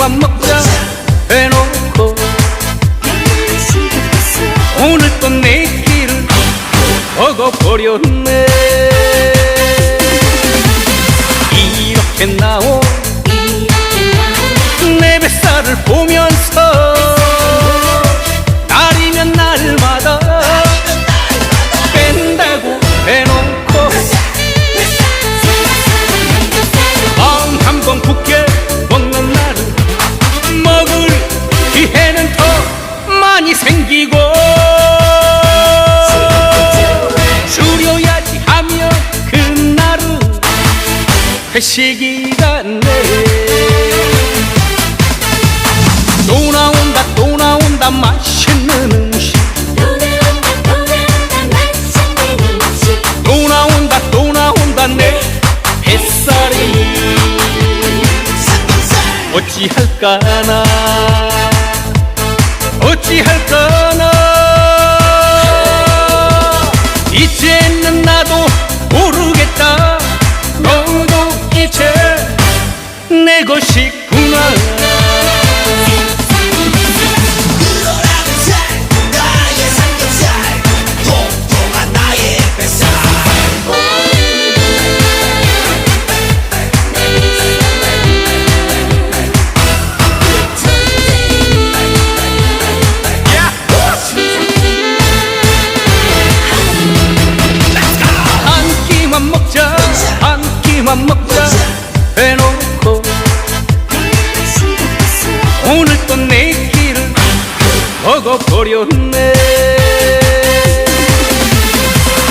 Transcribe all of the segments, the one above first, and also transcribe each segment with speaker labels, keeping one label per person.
Speaker 1: 그만 먹자. 해놓고 오늘 또내 길을 먹어버렸네. 이렇게 나온 내 뱃살을 보면서 회식이다 네또 나온다 또 나온다 맛있는 음식. 또 나온다 또 나온다 내 뱃살이. 어찌할까나. 어찌할까나 내것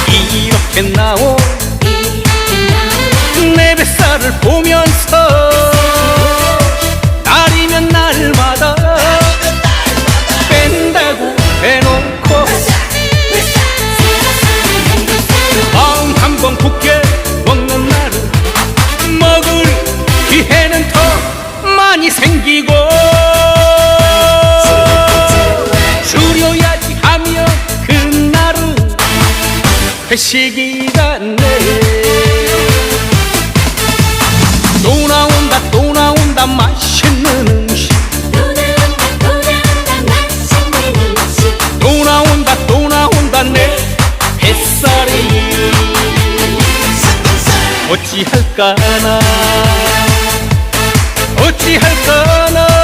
Speaker 1: 이렇게 나온 내 뱃살을 보면서 날이면 날마다 뺀다고 해놓고 마음 한번 굳게 먹는 날은 먹을 기회는 더 많이 생기고 회식이다 네또 나온다 또 나온다 맛있는 음식. 또 나온다 또 나온다 내 뱃살이. 어찌할까 나? 어찌할까 나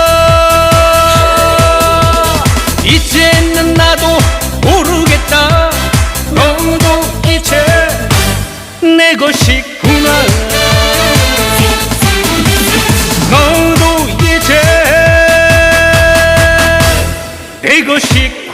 Speaker 1: 내 것이구